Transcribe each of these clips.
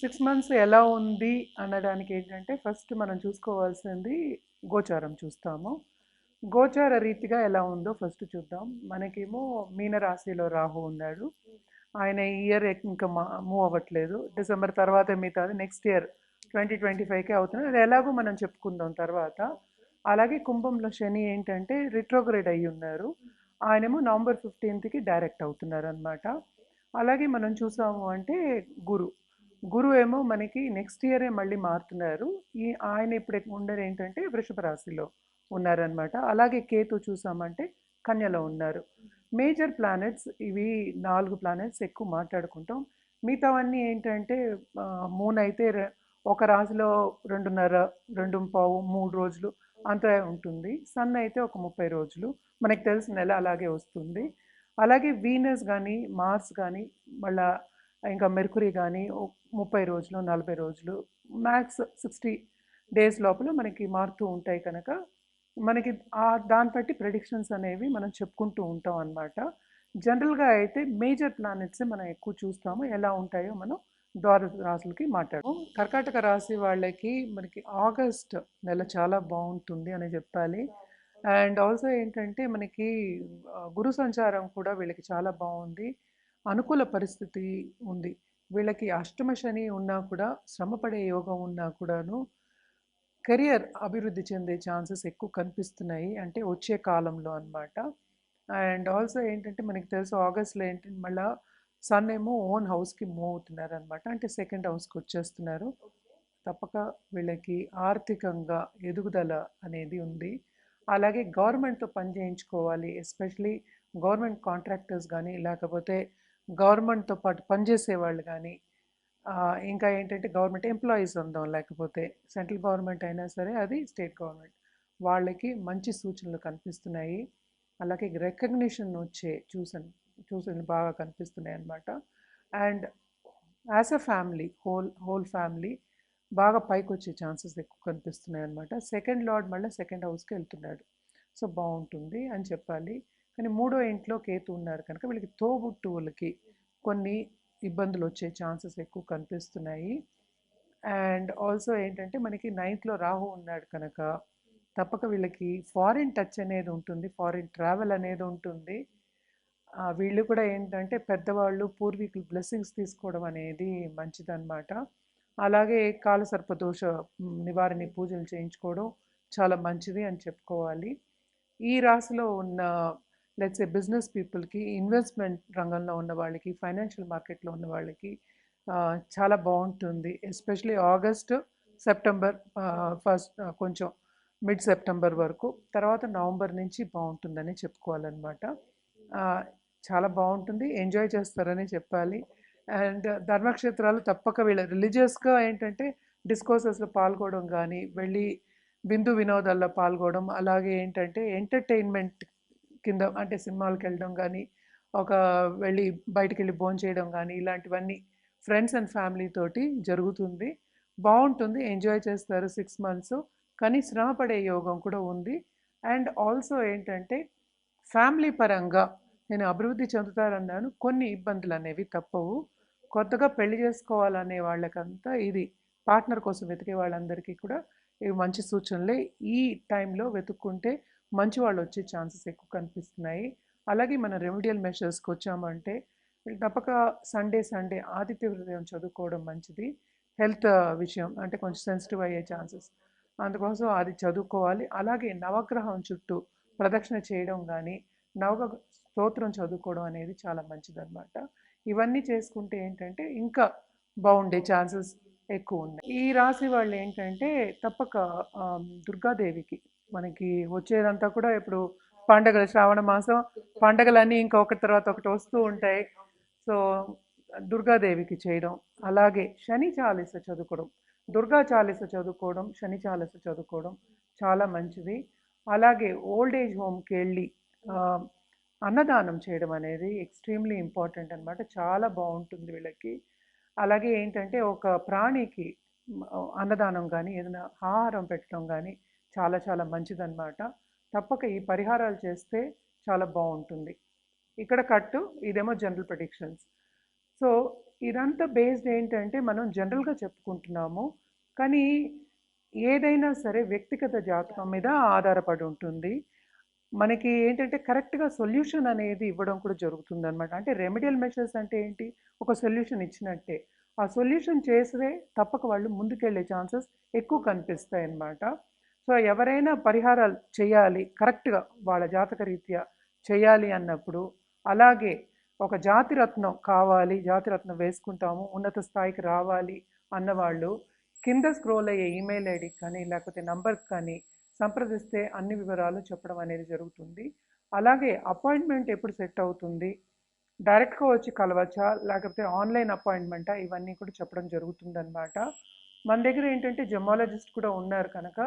Six months ఎలా ఉంది అనడానికి ఏంటంటే ఫస్ట్ మనం చూసుకోవాల్సింది గోచారం చూస్తాము. గోచార రీతిగా ఎలా ఉందో ఫస్ట్ చూద్దాం. మనకేమో మీనరాశిలో రాహు ఉన్నాడు. ఆయన ఈ ఇయర్ ఇంకా మూవ్ అవ్వట్లేదు. డిసెంబర్ తర్వాత మిగతాది. నెక్స్ట్ ఇయర్ ట్వంటీ ట్వంటీ ఫైవ్కే అవుతుంది అది ఎలాగో మనం చెప్పుకుందాం తర్వాత. అలాగే కుంభంలో శని ఏంటంటే రిట్రోగ్రేడ్ అయ్యి ఉన్నారు. ఆయనేమో నవంబర్ ఫిఫ్టీన్త్కి డైరెక్ట్ అవుతున్నారు అనమాట అలాగే మనం చూసాము అంటే గురు. గురు ఏమో మనకి నెక్స్ట్ ఇయరే మళ్ళీ మారుతున్నారు. ఈ ఆయన ఇప్పుడు ఉండరు ఏంటంటే వృషభ రాశిలో ఉన్నారనమాట అలాగే కేతు చూసామంటే కన్యలో ఉన్నారు. మేజర్ ప్లానెట్స్ ఇవి నాలుగు ప్లానెట్స్ ఎక్కువ మాట్లాడుకుంటాం. మిగతావన్నీ ఏంటంటే మూన్ అయితే ఒక రాశిలో రెండున్నర రెండు పావు మూడు రోజులు అంత ఉంటుంది. సన్ అయితే ఒక ముప్పై రోజులు. మనకు తెలిసిన నెల అలాగే వస్తుంది. అలాగే వీనస్ కానీ మార్స్ కానీ మళ్ళీ ఇంకా మెర్కురీ కానీ ముప్పై రోజులు నలభై రోజులు మ్యాక్స్ సిక్స్టీ డేస్ లోపల మనకి మారుతూ ఉంటాయి కనుక మనకి ఆ దాన్ని బట్టి ప్రెడిక్షన్స్ అనేవి మనం చెప్పుకుంటూ ఉంటాం అన్నమాట. జనరల్గా అయితే మేజర్ ప్లానెట్స్ మనం ఎక్కువ చూస్తాము. ఎలా ఉంటాయో మనం ద్వార రాసులకి మాట్లాడు కర్కాటక రాశి వాళ్ళకి మనకి ఆగస్ట్ నెల చాలా బాగుంటుంది అని చెప్పాలి. అండ్ ఆల్సో ఏంటంటే మనకి గురు సంచారం కూడా వీళ్ళకి చాలా బాగుంది. అనుకూల పరిస్థితి ఉంది. వీళ్ళకి అష్టమ శని ఉన్నా కూడా శ్రమపడే యోగం ఉన్నా కూడాను కెరియర్ అభివృద్ధి చెందే ఛాన్సెస్ ఎక్కువ కనిపిస్తున్నాయి. అంటే వచ్చే కాలంలో అనమాట అండ్ ఆల్సో ఏంటంటే మనకి తెలుసు ఆగస్ట్లో ఏంటంటే మళ్ళీ సన్ ఏమో ఓన్ హౌస్కి మూవ్ అవుతున్నారు అనమాట అంటే సెకండ్ హౌస్కి వచ్చేస్తున్నారు. తప్పక వీళ్ళకి ఆర్థికంగా ఎదుగుదల అనేది ఉంది. అలాగే గవర్నమెంట్తో పని చేయించుకోవాలి. ఎస్పెషలీ గవర్నమెంట్ కాంట్రాక్టర్స్ కానీ లేకపోతే గవర్నమెంట్తో పాటు పనిచేసే వాళ్ళు కానీ ఇంకా ఏంటంటే గవర్నమెంట్ ఎంప్లాయీస్ ఉందాం లేకపోతే సెంట్రల్ గవర్నమెంట్ అయినా సరే అది స్టేట్ గవర్నమెంట్. వాళ్ళకి మంచి సూచనలు కనిపిస్తున్నాయి. అలాగే రికగ్నిషన్ వచ్చే చూసన్ సూచనలు బాగా కనిపిస్తున్నాయి అన్నమాట. And as a family whole whole family బాగా పైకి వచ్చే ఛాన్సెస్ ఎక్కువ కనిపిస్తున్నాయి అనమాట సెకండ్ లార్డ్ మళ్ళీ సెకండ్ హౌస్కి వెళ్తున్నాడు. సో బాగుంటుంది అని చెప్పాలి. కానీ మూడో ఇంట్లో కేతు ఉన్నారు కనుక వీళ్ళకి తోబుట్టువులకి కొన్ని ఇబ్బందులు వచ్చే ఛాన్సెస్ ఎక్కువ కనిపిస్తున్నాయి. అండ్ ఆల్సో ఏంటంటే మనకి నైన్త్లో రాహు ఉన్నాడు కనుక తప్పక వీళ్ళకి ఫారిన్ టచ్ అనేది ఉంటుంది ఫారిన్ ట్రావెల్ అనేది ఉంటుంది. వీళ్ళు కూడా ఏంటంటే పెద్దవాళ్ళు పూర్వీకులు బ్లెస్సింగ్స్ తీసుకోవడం అనేది మంచిదన్నమాట. అలాగే కాలసర్ప దోష నివారణ పూజలు చేయించుకోవడం చాలా మంచిది అని చెప్పుకోవాలి. ఈ రాశిలో ఉన్న లెట్స్ ఏ బిజినెస్ పీపుల్కి ఇన్వెస్ట్మెంట్ రంగంలో ఉన్న వాళ్ళకి ఫైనాన్షియల్ మార్కెట్లో ఉన్న వాళ్ళకి చాలా బాగుంటుంది. ఎస్పెషలీ ఆగస్ట్ సెప్టెంబర్ ఫస్ట్ కొంచెం మిడ్ సెప్టెంబర్ వరకు. తర్వాత నవంబర్ నుంచి బాగుంటుందని చెప్పుకోవాలన్నమాట. చాలా బాగుంటుంది. ఎంజాయ్ చేస్తారని చెప్పాలి. అండ్ ధర్మక్షేత్రాలు తప్పక వీళ్ళ రిలీజియస్గా ఏంటంటే డిస్కోర్సెస్లో పాల్గొనడం కానీ వెళ్ళి బిందు వినోదాల్లో పాల్గొనడం అలాగే ఏంటంటే ఎంటర్టైన్మెంట్ కింద అంటే సినిమాలకు వెళ్ళడం కానీ ఒక వెళ్ళి బయటికి వెళ్ళి భోజనం చేయడం కానీ ఇలాంటివన్నీ ఫ్రెండ్స్ అండ్ ఫ్యామిలీ తోటి జరుగుతుంది. బాగుంటుంది ఎంజాయ్ చేస్తారు సిక్స్ మంత్స్. కానీ శ్రమ పడే యోగం కూడా ఉంది. అండ్ ఆల్సో ఏంటంటే ఫ్యామిలీ పరంగా నేను అభివృద్ధి చెందుతారన్నాను కొన్ని ఇబ్బందులు అనేవి తప్పవు. కొత్తగా పెళ్ళి చేసుకోవాలనే వాళ్ళకంతా ఇది పార్ట్నర్ కోసం వెతికే వాళ్ళందరికీ కూడా ఇవి మంచి సూచనలే. ఈ టైంలో వెతుక్కుంటే మంచి వాళ్ళు వచ్చే ఛాన్సెస్ ఎక్కువ కనిపిస్తున్నాయి. అలాగే మన రెమెడియల్ మెషర్స్కి వచ్చామంటే తప్పక సండే సండే ఆదిత్య హృదయం చదువుకోవడం మంచిది. హెల్త్ విషయం అంటే కొంచెం సెన్సిటివ్ అయ్యే ఛాన్సెస్. అందుకోసం అది చదువుకోవాలి. అలాగే నవగ్రహం చుట్టూ ప్రదక్షిణ చేయడం కానీ నవగ స్తోత్రం చదువుకోవడం అనేది చాలా మంచిదన్నమాట. ఇవన్నీ చేసుకుంటే ఏంటంటే ఇంకా బాగుండే ఛాన్సెస్ ఎక్కువ ఉన్నాయి. ఈ రాశి వాళ్ళు ఏంటంటే తప్పక దుర్గాదేవికి మనకి వచ్చేదంతా కూడా ఇప్పుడు పండగలు శ్రావణ మాసం పండగలన్నీ ఇంకా ఒకటి తర్వాత ఒకటి వస్తూ ఉంటాయి. సో దుర్గాదేవికి చేయడం అలాగే శని చాలీస చదువుకోవడం దుర్గా చాలీస చదువుకోవడం శని చాలీస చదువుకోవడం చాలా మంచిది. అలాగే ఓల్డ్ ఏజ్ హోమ్కి వెళ్ళి అన్నదానం చేయడం అనేది ఎక్స్ట్రీమ్లీ ఇంపార్టెంట్ అనమాట చాలా బాగుంటుంది వీళ్ళకి. అలాగే ఏంటంటే ఒక ప్రాణికి అన్నదానం కానీ ఏదైనా ఆహారం పెట్టడం కానీ చాలా చాలా మంచిదన్నమాట. తప్పక ఈ పరిహారాలు చేస్తే చాలా బాగుంటుంది. ఇక్కడ కట్టు ఇదేమో జనరల్ ప్రెడిక్షన్స్ సో ఇదంతా బేస్డ్ ఏంటంటే మనం జనరల్గా చెప్పుకుంటున్నాము. కానీ ఏదైనా సరే వ్యక్తిగత జాతకం మీద ఆధారపడి ఉంటుంది. మనకి ఏంటంటే కరెక్ట్గా సొల్యూషన్ అనేది ఇవ్వడం కూడా జరుగుతుంది అనమాట అంటే రెమెడియల్ మెషర్స్ అంటే ఏంటి? ఒక సొల్యూషన్ ఇచ్చినట్టే. ఆ సొల్యూషన్ చేస్తే తప్పక వాళ్ళు ముందుకెళ్ళే ఛాన్సెస్ ఎక్కువ కనిపిస్తాయి అన్నమాట సో ఎవరైనా పరిహారాలు చేయాలి కరెక్ట్గా వాళ్ళ జాతక రీత్యా చేయాలి అన్నప్పుడు అలాగే ఒక జాతిరత్నం కావాలి జాతిరత్నం వేసుకుంటాము ఉన్నత స్థాయికి రావాలి అన్నవాళ్ళు కింద స్క్రోల్ అయ్యే ఈమెయిల్ ఐడికి కానీ లేకపోతే నంబర్కి కానీ సంప్రదిస్తే అన్ని వివరాలు చెప్పడం అనేది జరుగుతుంది. అలాగే అపాయింట్మెంట్ ఎప్పుడు సెట్ అవుతుంది? డైరెక్ట్గా వచ్చి కలవచ్చా? లేకపోతే ఆన్లైన్ అపాయింట్మెంటా? ఇవన్నీ కూడా చెప్పడం జరుగుతుందన్నమాట. మన దగ్గర ఏంటంటే జమాలజిస్ట్ కూడా ఉన్నారు కనుక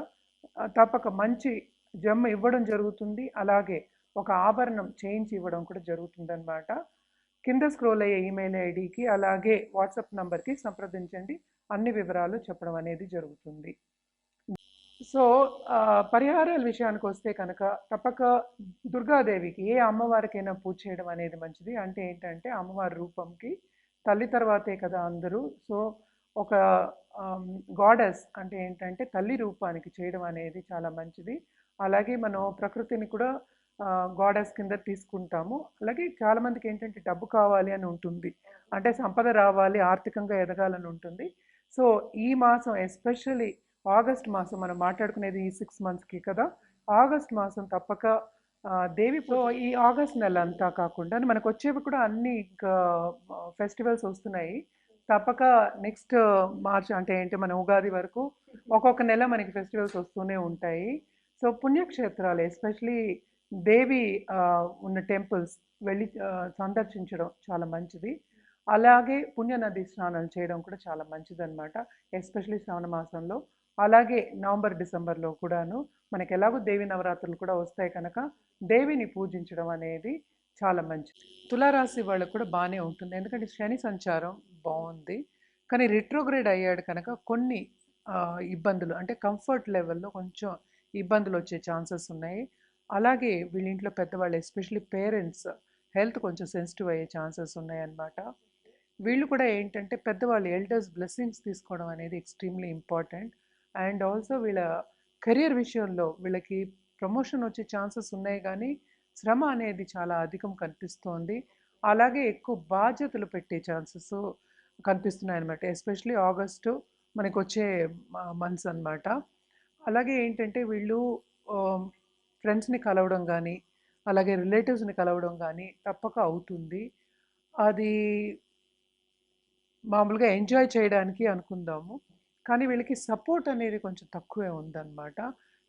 తప్పక మంచి జమ్మ ఇవ్వడం జరుగుతుంది. అలాగే ఒక ఆభరణం చేయించి ఇవ్వడం కూడా జరుగుతుందన్నమాట. కింద స్క్రోల్ అయ్యే ఈమెయిల్ ఐడికి అలాగే వాట్సాప్ నంబర్కి సంప్రదించండి. అన్ని వివరాలు చెప్పడం అనేది జరుగుతుంది. సో పరిహారాల విషయానికి వస్తే కనుక తప్పక దుర్గాదేవికి ఏ అమ్మవారికైనా పూజ చేయడం అనేది మంచిది. అంటే ఏంటంటే అమ్మవారి రూపంకి తల్లి తర్వాతే కదా అందరూ. సో ఒక గాడెస్ అంటే ఏంటంటే తల్లి రూపానికి చేయడం అనేది చాలా మంచిది. అలాగే మనం ప్రకృతిని కూడా గాడెస్ కింద తీసుకుంటాము. అలాగే చాలా మందికి ఏంటంటే డబ్బు కావాలి అని ఉంటుంది. అంటే సంపద రావాలి ఆర్థికంగా ఎదగాలని ఉంటుంది. సో ఈ మాసం ఎస్పెషల్లీ ఆగస్ట్ మాసం మనం మాట్లాడుకునేది ఈ సిక్స్ మంత్స్కి కదా. ఆగస్ట్ మాసం తప్పక దేవి ఈ ఆగస్ట్ నెల అంతా కాకుండా మనకు వచ్చేవి కూడా అన్ని ఫెస్టివల్స్ వస్తున్నాయి. తప్పక నెక్స్ట్ మార్చ్ అంటే ఏంటి? మన ఉగాది వరకు ఒక్కొక్క నెల మనకి ఫెస్టివల్స్ వస్తూనే ఉంటాయి. సో పుణ్యక్షేత్రాలు ఎస్పెషలీ దేవి ఉన్న టెంపుల్స్ వెళ్ళి సందర్శించడం చాలా మంచిది. అలాగే పుణ్యనది స్నానాలు చేయడం కూడా చాలా మంచిది అనమాట ఎస్పెషలీ శ్రావణ మాసంలో. అలాగే నవంబర్ డిసెంబర్లో కూడాను మనకి ఎలాగో దేవి నవరాత్రులు కూడా వస్తాయి కనుక దేవిని పూజించడం అనేది చాలా మంచిది తులారాశి వాళ్ళకు కూడా బాగానే ఉంటుంది. ఎందుకంటే శని సంచారం బాగుంది కానీ రిట్రోగ్రేడ్ అయ్యాడు కనుక కొన్ని ఇబ్బందులు అంటే కంఫర్ట్ లెవెల్లో కొంచెం ఇబ్బందులు వచ్చే ఛాన్సెస్ ఉన్నాయి. అలాగే వీళ్ళింట్లో పెద్దవాళ్ళు ఎస్పెషలీ పేరెంట్స్ హెల్త్ కొంచెం సెన్సిటివ్ అయ్యే ఛాన్సెస్ ఉన్నాయన్నమాట. వీళ్ళు కూడా ఏంటంటే పెద్దవాళ్ళు ఎల్డర్స్ బ్లెస్సింగ్స్ తీసుకోవడం అనేది ఎక్స్ట్రీమ్లీ ఇంపార్టెంట్ అండ్ ఆల్సో వీళ్ళ కెరియర్ విషయంలో వీళ్ళకి ప్రమోషన్ వచ్చే ఛాన్సెస్ ఉన్నాయి కానీ శ్రమ అనేది చాలా అధికం కనిపిస్తోంది. అలాగే ఎక్కువ బాధ్యతలు పెట్టే ఛాన్సెస్ కనిపిస్తున్నాయి అనమాట ఎస్పెషలీ ఆగస్టు మనకు వచ్చే మంత్స్ అన్నమాట. అలాగే ఏంటంటే వీళ్ళు ఫ్రెండ్స్ని కలవడం కానీ అలాగే రిలేటివ్స్ని కలవడం కానీ తప్పక అవుతుంది. అది మామూలుగా ఎంజాయ్ చేయడానికి అనుకుందాము. కానీ వీళ్ళకి సపోర్ట్ అనేది కొంచెం తక్కువే ఉందన్నమాట.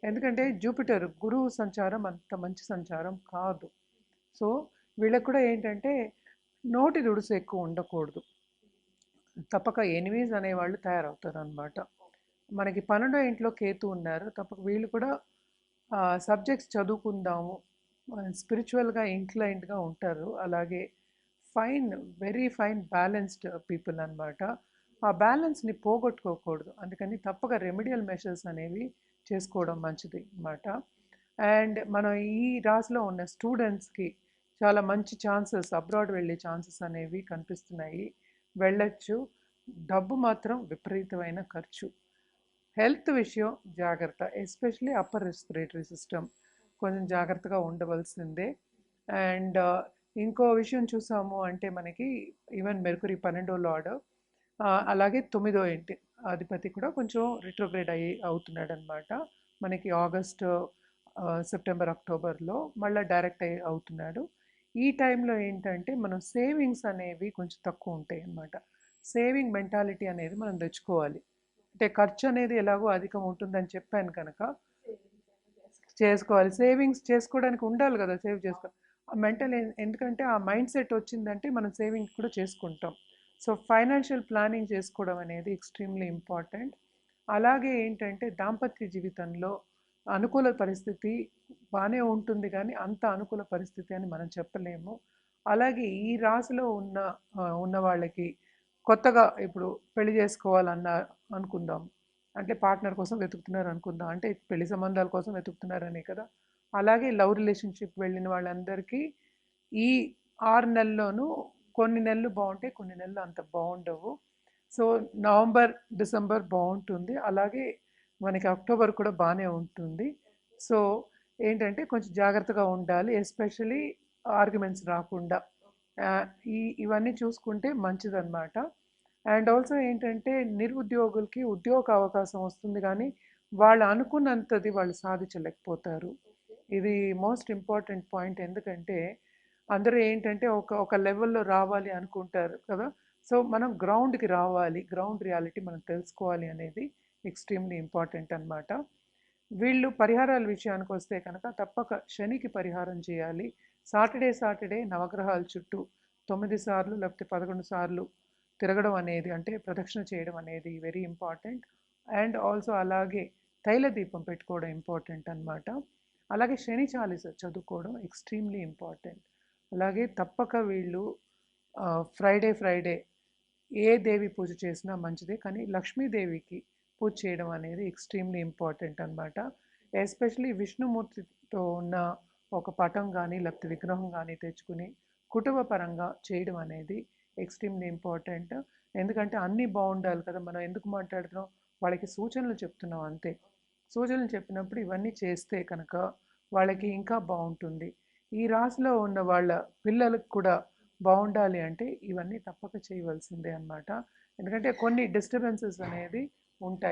ఎందుకంటే జూపిటర్ గురువు సంచారం అంత మంచి సంచారం కాదు. సో వీళ్ళకు కూడా ఏంటంటే నోటి దుడుసు ఎక్కువ ఉండకూడదు. తప్పక ఎనిమీస్ అనేవాళ్ళు తయారవుతారు అనమాట మనకి పన్నెండో ఇంట్లో కేతు ఉన్నారు. తప్పక వీళ్ళు కూడా సబ్జెక్ట్స్ చదువుకుందాము. స్పిరిచువల్గా ఇంక్లైన్డ్గా ఉంటారు. అలాగే fine very fine balanced people అనమాట ఆ బ్యాలెన్స్ని పోగొట్టుకోకూడదు. అందుకని తప్పక రెమెడియల్ మెషర్స్ అనేవి చేసుకోవడం మంచిది అన్నమాట. అండ్ మనం ఈ రాశిలో ఉన్న స్టూడెంట్స్కి చాలా మంచి ఛాన్సెస్ అబ్రాడ్ వెళ్ళే ఛాన్సెస్ అనేవి కనిపిస్తున్నాయి. వెళ్ళొచ్చు. డబ్బు మాత్రం విపరీతమైన ఖర్చు. హెల్త్ విషయం జాగ్రత్త ఎస్పెషలీ అప్పర్ రెస్పిరేటరీ సిస్టమ్ కొంచెం జాగ్రత్తగా ఉండవలసిందే. అండ్ ఇంకో విషయం చూసాము అంటే మనకి ఈవెన్ మెర్కురీ పన్నెండో లార్డ్ అలాగే తొమ్మిదో ఇంటి అధిపతి కూడా కొంచెం రిట్రోగ్రేడ్ అయ్యి అవుతున్నాడు అనమాట మనకి ఆగస్ట్ సెప్టెంబర్ అక్టోబర్లో మళ్ళీ డైరెక్ట్ అయ్యి అవుతున్నాడు. ఈ టైంలో ఏంటంటే మనం సేవింగ్స్ అనేవి కొంచెం తక్కువ ఉంటాయి అన్నమాట సేవింగ్ మెంటాలిటీ అనేది మనం తెచ్చుకోవాలి. అంటే ఖర్చు అనేది ఎలాగో అధికం ఉంటుందని చెప్పాను కనుక చేసుకోవాలి. సేవింగ్స్ చేసుకోవడానికి ఉండాలి కదా సేవ్ చేసుకో. మెంటల్ ఎందుకంటే ఆ మైండ్ సెట్ వచ్చిందంటే మనం సేవింగ్స్ కూడా చేసుకుంటాం. సో ఫైనాన్షియల్ ప్లానింగ్ చేసుకోవడం అనేది ఎక్స్ట్రీమ్లీ ఇంపార్టెంట్. అలాగే ఏంటంటే దాంపత్య జీవితంలో అనుకూల పరిస్థితి బాగానే ఉంటుంది కానీ అంత అనుకూల పరిస్థితి అని మనం చెప్పలేము. అలాగే ఈ రాశిలో ఉన్న ఉన్న వాళ్ళకి కొత్తగా ఇప్పుడు పెళ్ళి చేసుకోవాలన్న అనుకుందాం. అంటే పార్ట్నర్ కోసం వెతుకుతున్నారు అనుకుందాం. అంటే పెళ్ళి సంబంధాల కోసం వెతుకుతున్నారనే కదా. అలాగే లవ్ రిలేషన్షిప్ వెళ్ళిన వాళ్ళందరికీ ఈ ఆరు నెలల్లోనూ కొన్ని నెలలు బాగుంటాయి కొన్ని నెలలు అంత బాగుండవు. సో నవంబర్ డిసెంబర్ బాగుంటుంది. అలాగే మనకి అక్టోబర్ కూడా బాగానే ఉంటుంది. సో ఏంటంటే కొంచెం జాగ్రత్తగా ఉండాలి ఎస్పెషలీ ఆర్గ్యుమెంట్స్ రాకుండా. ఈ ఇవన్నీ చూసుకుంటే మంచిదన్నమాట. అండ్ ఆల్సో ఏంటంటే నిరుద్యోగులకి ఉద్యోగ అవకాశం వస్తుంది కానీ వాళ్ళు అనుకున్నంతది వాళ్ళు సాధించలేకపోతారు. ఇది మోస్ట్ ఇంపార్టెంట్ పాయింట్. ఎందుకంటే అందరూ ఏంటంటే ఒక ఒక లెవెల్లో రావాలి అనుకుంటారు కదా. సో మనం గ్రౌండ్కి రావాలి. గ్రౌండ్ రియాలిటీ మనం తెలుసుకోవాలి అనేది ఎక్స్ట్రీమ్లీ ఇంపార్టెంట్ అన్నమాట. వీళ్ళు పరిహారాల విషయానికి వస్తే కనుక తప్పక శనికి పరిహారం చేయాలి. సాటర్డే సాటర్డే నవగ్రహాల చుట్టూ తొమ్మిది సార్లు లేకపోతే పదకొండు సార్లు తిరగడం అనేది అంటే ప్రదక్షిణ చేయడం అనేది వెరీ ఇంపార్టెంట్. అండ్ ఆల్సో అలాగే తైల దీపం పెట్టుకోవడం ఇంపార్టెంట్ అన్నమాట. అలాగే శని చాలీస చదువుకోవడం ఎక్స్ట్రీమ్లీ ఇంపార్టెంట్. అలాగే తప్పక వీళ్ళు ఫ్రైడే ఫ్రైడే ఏ దేవి పూజ చేసినా మంచిదే. కానీ లక్ష్మీదేవికి పూజ చేయడం అనేది ఎక్స్ట్రీమ్లీ ఇంపార్టెంట్ అన్నమాట. ఎస్పెషలీ విష్ణుమూర్తితో ఉన్న ఒక పటం కానీ లేకపోతే విగ్రహం కానీ తెచ్చుకుని కుటుంబ పరంగా చేయడం అనేది ఎక్స్ట్రీమ్లీ ఇంపార్టెంట్. ఎందుకంటే అన్నీ బాగుండాలి కదా. మనం ఎందుకు మాట్లాడుతున్నాం? వాళ్ళకి సూచనలు చెప్తున్నాం అంతే. సూచనలు చెప్పినప్పుడు ఇవన్నీ చేస్తే కనుక వాళ్ళకి ఇంకా బాగుంటుంది. ఈ రాశిలో ఉన్న వాళ్ళ పిల్లలకు కూడా బాగుండాలి అంటే ఇవన్నీ తప్పక చేయవలసిందే అన్నమాట. ఎందుకంటే కొన్ని డిస్టర్బెన్సెస్ అనేది ఉంటాయి.